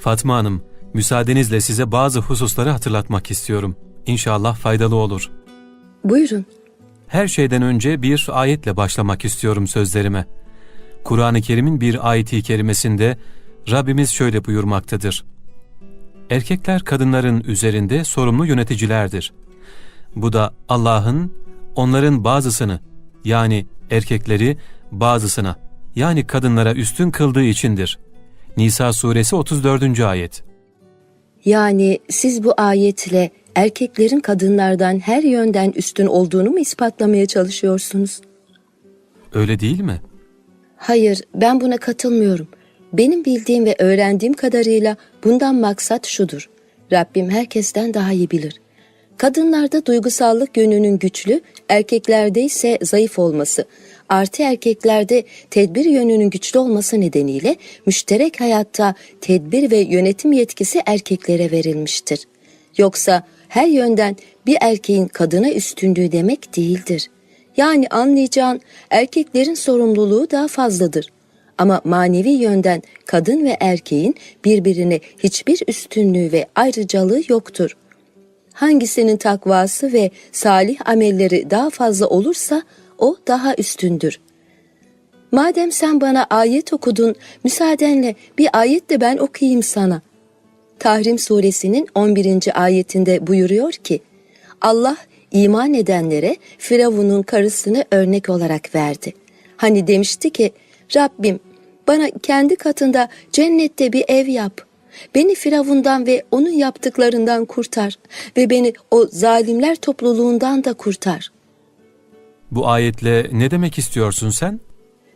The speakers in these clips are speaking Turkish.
Fatma Hanım, müsaadenizle size bazı hususları hatırlatmak istiyorum. İnşallah faydalı olur. Buyurun. Her şeyden önce bir ayetle başlamak istiyorum sözlerime. Kur'an-ı Kerim'in bir ayeti kerimesinde Rabbimiz şöyle buyurmaktadır. Erkekler kadınların üzerinde sorumlu yöneticilerdir. Bu da Allah'ın onların bazısını yani erkekleri bazısına yani kadınlara üstün kıldığı içindir. Nisa suresi 34. ayet. Yani siz bu ayetle erkeklerin kadınlardan her yönden üstün olduğunu mu ispatlamaya çalışıyorsunuz? Öyle değil mi? Hayır, ben buna katılmıyorum. Benim bildiğim ve öğrendiğim kadarıyla bundan maksat şudur. Rabbim herkesten daha iyi bilir. Kadınlarda duygusallık yönünün güçlü, erkeklerde ise zayıf olması, artı erkeklerde tedbir yönünün güçlü olması nedeniyle müşterek hayatta tedbir ve yönetim yetkisi erkeklere verilmiştir. Yoksa her yönden bir erkeğin kadına üstünlüğü demek değildir. Yani anlayacağın erkeklerin sorumluluğu daha fazladır. Ama manevi yönden kadın ve erkeğin birbirine hiçbir üstünlüğü ve ayrıcalığı yoktur. Hangisinin takvası ve salih amelleri daha fazla olursa o daha üstündür. Madem sen bana ayet okudun, müsaadenle bir ayet de ben okuyayım sana. Tahrim suresinin 11. ayetinde buyuruyor ki, Allah iman edenlere Firavun'un karısını örnek olarak verdi. Hani demişti ki, Rabbim bana kendi katında cennette bir ev yap. Beni Firavundan ve onun yaptıklarından kurtar ve beni o zalimler topluluğundan da kurtar. Bu ayetle ne demek istiyorsun sen?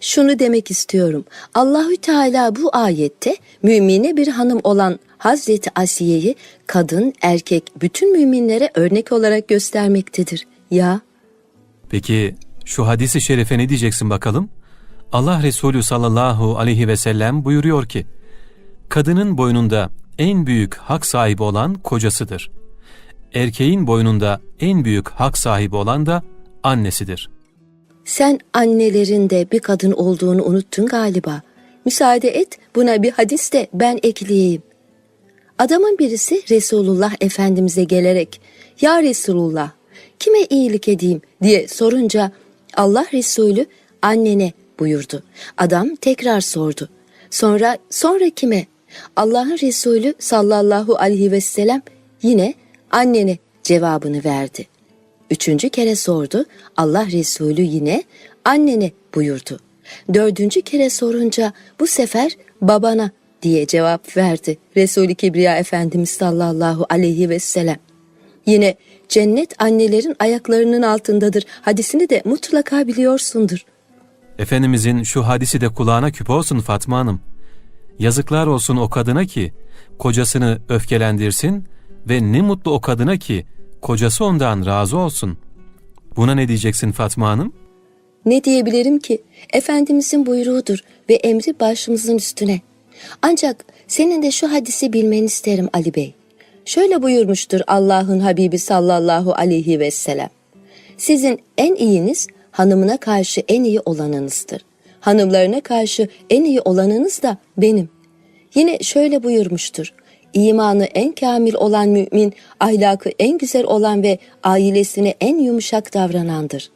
Şunu demek istiyorum. Allahü Teala bu ayette mümine bir hanım olan Hazreti Asiye'yi kadın, erkek bütün müminlere örnek olarak göstermektedir. Ya Peki şu hadisi şerife ne diyeceksin bakalım? Allah Resulü sallallahu aleyhi ve sellem buyuruyor ki, Kadının boynunda en büyük hak sahibi olan kocasıdır. Erkeğin boynunda en büyük hak sahibi olan da annesidir. sen annelerin de bir kadın olduğunu unuttun galiba. Müsaade et buna bir hadis de ben ekleyeyim. Adamın birisi Resulullah Efendimiz'e gelerek Ya Resulullah kime iyilik edeyim diye sorunca Allah Resulü annene buyurdu. Adam tekrar sordu. Sonra sonra kime? Allah'ın Resulü sallallahu aleyhi ve sellem yine annene cevabını verdi. Üçüncü kere sordu. Allah Resulü yine annene buyurdu. Dördüncü kere sorunca bu sefer babana diye cevap verdi Resulü Kibriya Efendimiz sallallahu aleyhi ve sellem. Yine cennet annelerin ayaklarının altındadır hadisini de mutlaka biliyorsundur. Efendimizin şu hadisi de kulağına küpe olsun Fatma Hanım. Yazıklar olsun o kadına ki kocasını öfkelendirsin ve ne mutlu o kadına ki kocası ondan razı olsun. Buna ne diyeceksin Fatma Hanım? Ne diyebilirim ki? Efendimizin buyruğudur ve emri başımızın üstüne. Ancak senin de şu hadisi bilmeni isterim Ali Bey. Şöyle buyurmuştur Allah'ın Habibi sallallahu aleyhi ve sellem. Sizin en iyiniz hanımına karşı en iyi olanınızdır. Hanımlarına karşı en iyi olanınız da benim. Yine şöyle buyurmuştur. İmanı en kamil olan mümin, ahlakı en güzel olan ve ailesine en yumuşak davranandır.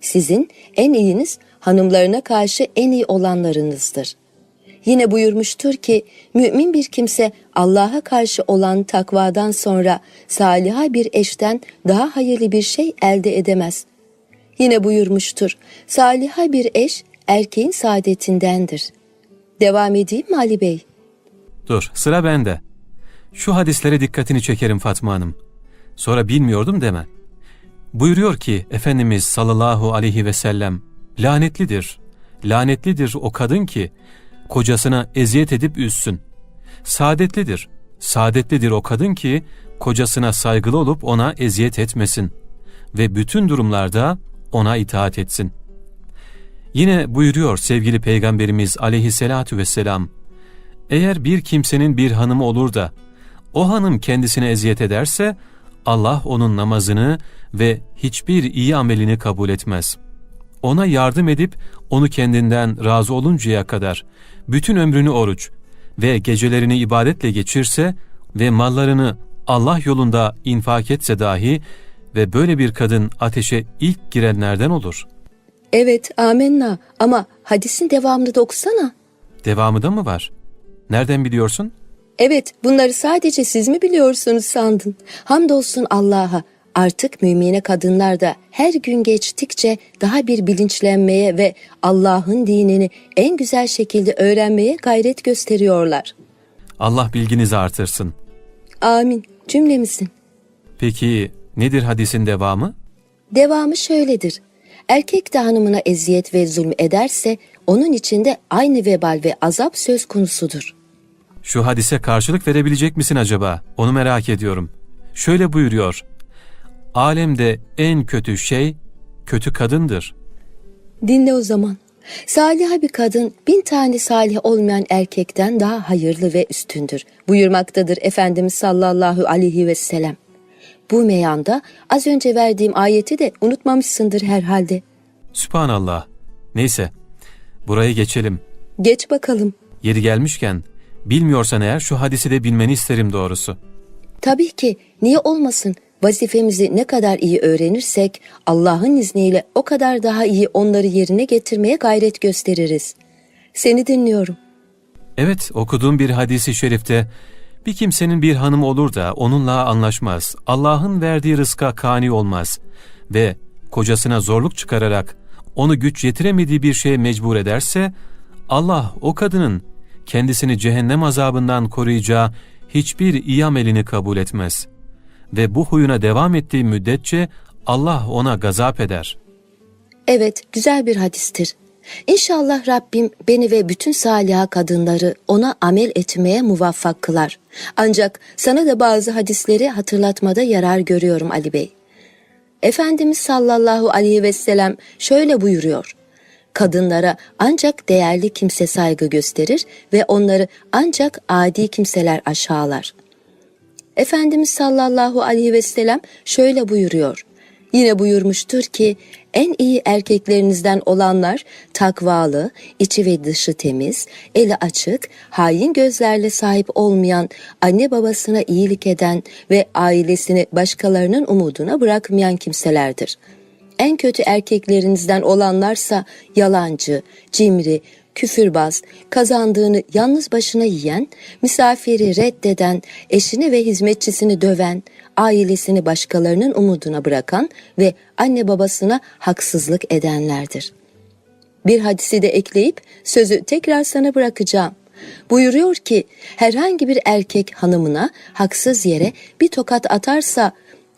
Sizin en iyiniz hanımlarına karşı en iyi olanlarınızdır. Yine buyurmuştur ki mümin bir kimse Allah'a karşı olan takvadan sonra saliha bir eşten daha hayırlı bir şey elde edemez. Yine buyurmuştur saliha bir eş erkeğin saadetindendir. Devam edeyim mi Ali Bey? Dur sıra bende. Şu hadislere dikkatini çekerim Fatma Hanım. Sonra bilmiyordum deme. Buyuruyor ki Efendimiz sallallahu aleyhi ve sellem lanetlidir. Lanetlidir o kadın ki kocasına eziyet edip üzsün. Saadetlidir. Saadetlidir o kadın ki kocasına saygılı olup ona eziyet etmesin ve bütün durumlarda ona itaat etsin. Yine buyuruyor sevgili Peygamberimiz aleyhissalatu vesselam, eğer bir kimsenin bir hanımı olur da o hanım kendisine eziyet ederse Allah onun namazını ve hiçbir iyi amelini kabul etmez. Ona yardım edip onu kendinden razı oluncaya kadar bütün ömrünü oruç, ve gecelerini ibadetle geçirse ve mallarını Allah yolunda infak etse dahi ve böyle bir kadın ateşe ilk girenlerden olur. Evet amenna ama hadisin devamını da okusana. Devamı da mı var? Nereden biliyorsun? Evet bunları sadece siz mi biliyorsunuz sandın? Hamdolsun Allah'a. Artık mümine kadınlar da her gün geçtikçe daha bir bilinçlenmeye ve Allah'ın dinini en güzel şekilde öğrenmeye gayret gösteriyorlar. Allah bilginizi artırsın. Amin cümlemizin. Peki nedir hadisin devamı? Devamı şöyledir. Erkek de hanımına eziyet ve zulüm ederse onun içinde aynı vebal ve azap söz konusudur. Şu hadise karşılık verebilecek misin acaba? Onu merak ediyorum. Şöyle buyuruyor. Alemde en kötü şey kötü kadındır. Dinle o zaman. Saliha bir kadın bin tane salih olmayan erkekten daha hayırlı ve üstündür. Buyurmaktadır Efendimiz sallallahu aleyhi ve sellem. Bu meyanda az önce verdiğim ayeti de unutmamışsındır herhalde. Sübhanallah. Neyse. Burayı geçelim. Geç bakalım. Yeri gelmişken bilmiyorsan eğer şu hadisi de bilmeni isterim doğrusu. Tabii ki niye olmasın? Vazifemizi ne kadar iyi öğrenirsek Allah'ın izniyle o kadar daha iyi onları yerine getirmeye gayret gösteririz. Seni dinliyorum. Evet okuduğum bir hadisi şerifte bir kimsenin bir hanımı olur da onunla anlaşmaz, Allah'ın verdiği rızka kani olmaz ve kocasına zorluk çıkararak onu güç yetiremediği bir şeye mecbur ederse Allah o kadının kendisini cehennem azabından koruyacağı hiçbir iyi amelini kabul etmez. Ve bu huyuna devam ettiği müddetçe Allah ona gazap eder. Evet, güzel bir hadistir. İnşallah Rabbim beni ve bütün saliha kadınları ona amel etmeye muvaffak kılar. Ancak sana da bazı hadisleri hatırlatmada yarar görüyorum Ali Bey. Efendimiz sallallahu aleyhi ve sellem şöyle buyuruyor. Kadınlara ancak değerli kimse saygı gösterir ve onları ancak adi kimseler aşağılar. Efendimiz sallallahu aleyhi ve sellem şöyle buyuruyor. Yine buyurmuştur ki en iyi erkeklerinizden olanlar takvalı, içi ve dışı temiz, eli açık, hain gözlerle sahip olmayan, anne babasına iyilik eden ve ailesini başkalarının umuduna bırakmayan kimselerdir. En kötü erkeklerinizden olanlarsa yalancı, cimri, küfürbaz, kazandığını yalnız başına yiyen, misafiri reddeden, eşini ve hizmetçisini döven, ailesini başkalarının umuduna bırakan ve anne babasına haksızlık edenlerdir. Bir hadisi de ekleyip sözü tekrar sana bırakacağım. Buyuruyor ki herhangi bir erkek hanımına haksız yere bir tokat atarsa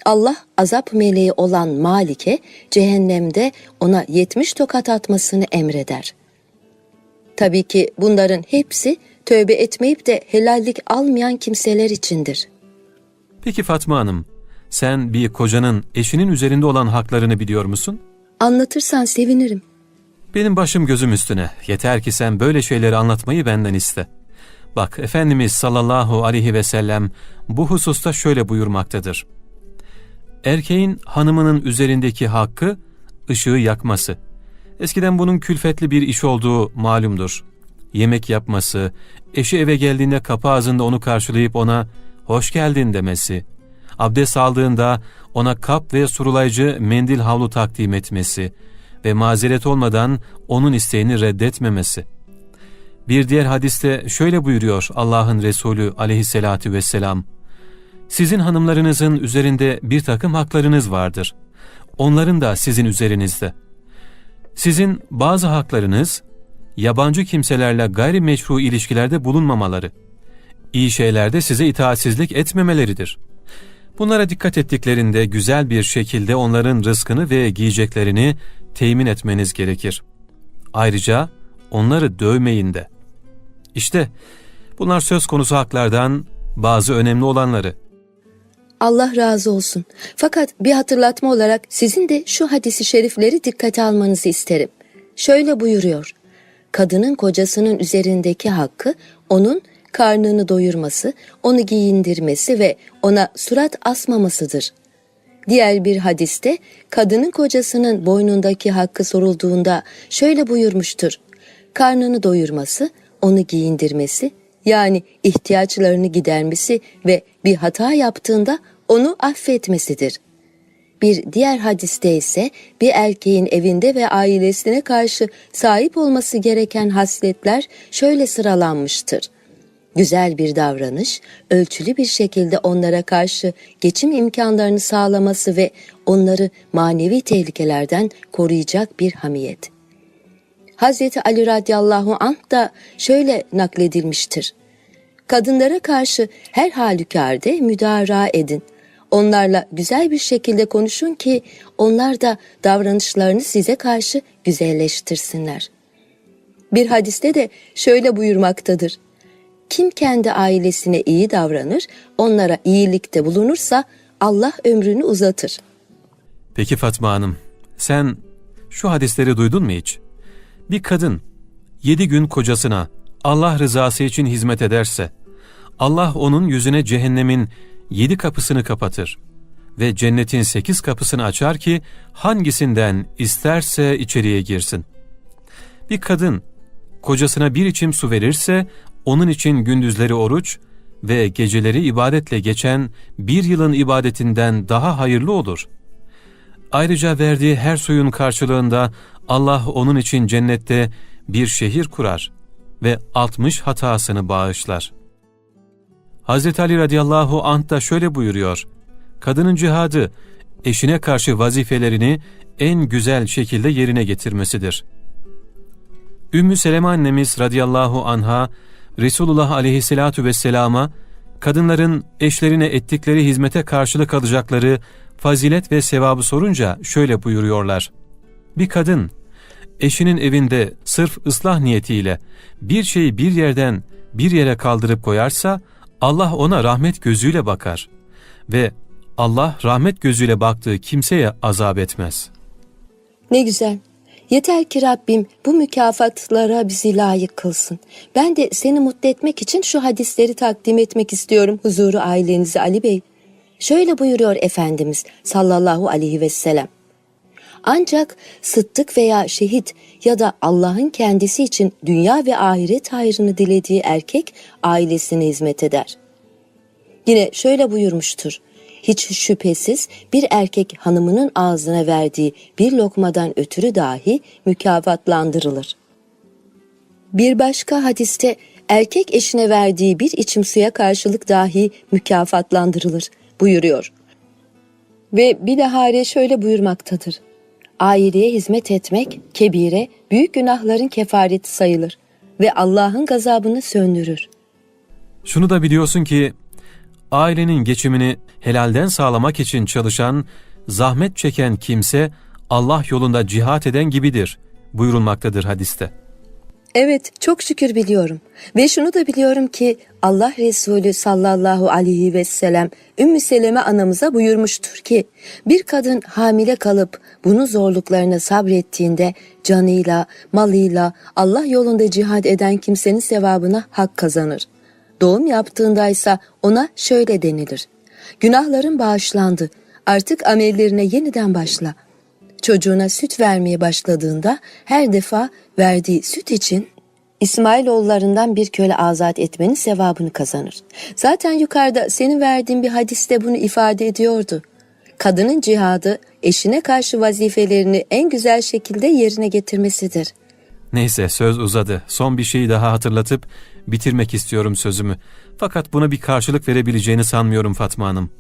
Allah azap meleği olan Malik'e cehennemde ona 70 tokat atmasını emreder. Tabii ki bunların hepsi tövbe etmeyip de helallik almayan kimseler içindir. Peki Fatma Hanım, sen bir kocanın eşinin üzerinde olan haklarını biliyor musun? Anlatırsan sevinirim. Benim başım gözüm üstüne. Yeter ki sen böyle şeyleri anlatmayı benden iste. Bak Efendimiz sallallahu aleyhi ve sellem bu hususta şöyle buyurmaktadır. Erkeğin hanımının üzerindeki hakkı ışığı yakması. Eskiden bunun külfetli bir iş olduğu malumdur. Yemek yapması, eşi eve geldiğinde kapı ağzında onu karşılayıp ona hoş geldin demesi, abdest aldığında ona kap ve surulayıcı mendil havlu takdim etmesi ve mazeret olmadan onun isteğini reddetmemesi. Bir diğer hadiste şöyle buyuruyor Allah'ın Resulü aleyhissalatü vesselam, Sizin hanımlarınızın üzerinde bir takım haklarınız vardır. Onların da sizin üzerinizde. Sizin bazı haklarınız, yabancı kimselerle gayrimeşru ilişkilerde bulunmamaları, iyi şeylerde size itaatsizlik etmemeleridir. Bunlara dikkat ettiklerinde güzel bir şekilde onların rızkını ve giyeceklerini temin etmeniz gerekir. Ayrıca onları dövmeyin de. İşte bunlar söz konusu haklardan bazı önemli olanları. Allah razı olsun. Fakat bir hatırlatma olarak sizin de şu hadisi şerifleri dikkate almanızı isterim. Şöyle buyuruyor. Kadının kocasının üzerindeki hakkı onun karnını doyurması, onu giyindirmesi ve ona surat asmamasıdır. Diğer bir hadiste kadının kocasının boynundaki hakkı sorulduğunda şöyle buyurmuştur. Karnını doyurması, onu giyindirmesi, Yani ihtiyaçlarını gidermesi ve bir hata yaptığında onu affetmesidir. Bir diğer hadiste ise bir erkeğin evinde ve ailesine karşı sahip olması gereken hasletler şöyle sıralanmıştır. Güzel bir davranış, ölçülü bir şekilde onlara karşı geçim imkanlarını sağlaması ve onları manevi tehlikelerden koruyacak bir hamiyet. Hazreti Ali radıyallahu anh da şöyle nakledilmiştir. Kadınlara karşı her halükarda müdara edin. Onlarla güzel bir şekilde konuşun ki onlar da davranışlarını size karşı güzelleştirsinler. Bir hadiste de şöyle buyurmaktadır. Kim kendi ailesine iyi davranır, onlara iyilikte bulunursa Allah ömrünü uzatır. Peki Fatma Hanım, sen şu hadisleri duydun mu hiç? Bir kadın yedi gün kocasına Allah rızası için hizmet ederse, Allah onun yüzüne cehennemin yedi kapısını kapatır ve cennetin sekiz kapısını açar ki hangisinden isterse içeriye girsin. Bir kadın kocasına bir içim su verirse onun için gündüzleri oruç ve geceleri ibadetle geçen bir yılın ibadetinden daha hayırlı olur. Ayrıca verdiği her suyun karşılığında Allah onun için cennette bir şehir kurar ve 60 hatasını bağışlar. Hz. Ali radıyallahu anh da şöyle buyuruyor. Kadının cihadı, eşine karşı vazifelerini en güzel şekilde yerine getirmesidir. Ümmü Seleme annemiz radıyallahu anha, Resulullah aleyhissalatu vesselama, kadınların eşlerine ettikleri hizmete karşılık alacakları fazilet ve sevabı sorunca şöyle buyuruyorlar. Bir kadın, eşinin evinde sırf ıslah niyetiyle bir şeyi bir yerden bir yere kaldırıp koyarsa, Allah ona rahmet gözüyle bakar ve Allah rahmet gözüyle baktığı kimseye azap etmez. Ne güzel. Yeter ki Rabbim bu mükafatlara bizi layık kılsın. Ben de seni mutlu etmek için şu hadisleri takdim etmek istiyorum huzuru ailenize Ali Bey. Şöyle buyuruyor Efendimiz sallallahu aleyhi ve sellem. Ancak sıddık veya şehit ya da Allah'ın kendisi için dünya ve ahiret hayrını dilediği erkek ailesine hizmet eder. Yine şöyle buyurmuştur. Hiç şüphesiz bir erkek hanımının ağzına verdiği bir lokmadan ötürü dahi mükafatlandırılır. Bir başka hadiste erkek eşine verdiği bir içim suya karşılık dahi mükafatlandırılır buyuruyor. Ve bilahare şöyle buyurmaktadır. Aileye hizmet etmek kebire, büyük günahların kefareti sayılır ve Allah'ın gazabını söndürür. Şunu da biliyorsun ki ailenin geçimini helalden sağlamak için çalışan, zahmet çeken kimse Allah yolunda cihat eden gibidir buyurulmaktadır hadiste. Evet, çok şükür biliyorum. Ve şunu da biliyorum ki Allah Resulü sallallahu aleyhi ve sellem Ümmü Seleme anamıza buyurmuştur ki bir kadın hamile kalıp bunun zorluklarına sabrettiğinde canıyla, malıyla Allah yolunda cihad eden kimsenin sevabına hak kazanır. Doğum yaptığındaysa ona şöyle denilir. Günahların bağışlandı. Artık amellerine yeniden başla. Çocuğuna süt vermeye başladığında her defa verdiği süt için İsmailoğullarından bir köle azat etmenin sevabını kazanır. Zaten yukarıda senin verdiğin bir hadiste bunu ifade ediyordu. Kadının cihadı eşine karşı vazifelerini en güzel şekilde yerine getirmesidir. Neyse söz uzadı. Son bir şeyi daha hatırlatıp bitirmek istiyorum sözümü. Fakat buna bir karşılık verebileceğini sanmıyorum Fatma Hanım.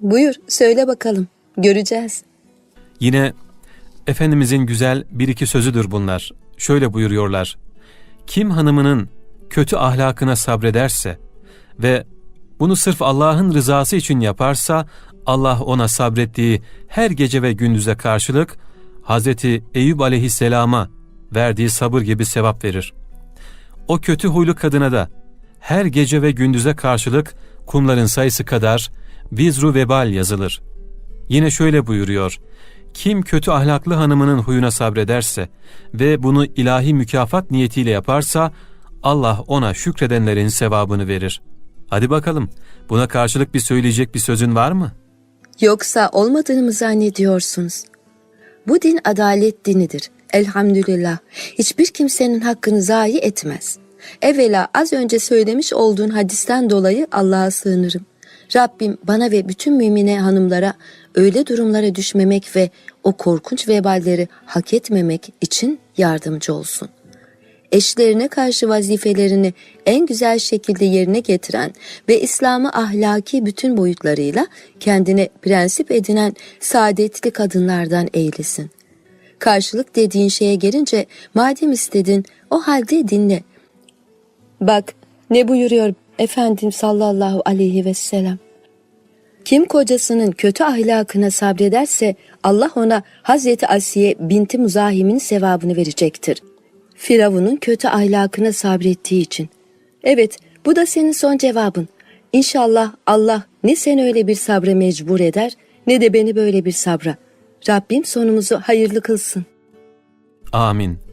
Buyur söyle bakalım göreceğiz. Yine Efendimizin güzel bir iki sözüdür bunlar. Şöyle buyuruyorlar. Kim hanımının kötü ahlakına sabrederse ve bunu sırf Allah'ın rızası için yaparsa Allah ona sabrettiği her gece ve gündüze karşılık Hazreti Eyüp aleyhisselama verdiği sabır gibi sevap verir. O kötü huylu kadına da her gece ve gündüze karşılık kumların sayısı kadar vizru vebal yazılır. Yine şöyle buyuruyor. Kim kötü ahlaklı hanımının huyuna sabrederse ve bunu ilahi mükafat niyetiyle yaparsa Allah ona şükredenlerin sevabını verir. Hadi bakalım buna karşılık bir söyleyecek bir sözün var mı? Yoksa olmadığını mı zannediyorsunuz? Bu din adalet dinidir. Elhamdülillah. Hiçbir kimsenin hakkını zayi etmez. Evvela az önce söylemiş olduğun hadisten dolayı Allah'a sığınırım. Rabbim bana ve bütün mümine hanımlara öyle durumlara düşmemek ve o korkunç veballeri hak etmemek için yardımcı olsun. Eşlerine karşı vazifelerini en güzel şekilde yerine getiren ve İslam'ı ahlaki bütün boyutlarıyla kendine prensip edinen saadetli kadınlardan eylesin. Karşılık dediğin şeye gelince madem istedin o halde dinle. Bak ne buyuruyor Efendim sallallahu aleyhi ve sellem. Kim kocasının kötü ahlakına sabrederse Allah ona Hazreti Asiye binti Muzahim'in sevabını verecektir. Firavun'un kötü ahlakına sabrettiği için. Evet bu da senin son cevabın. İnşallah Allah ne seni öyle bir sabra mecbur eder ne de beni böyle bir sabra. Rabbim sonumuzu hayırlı kılsın. Amin.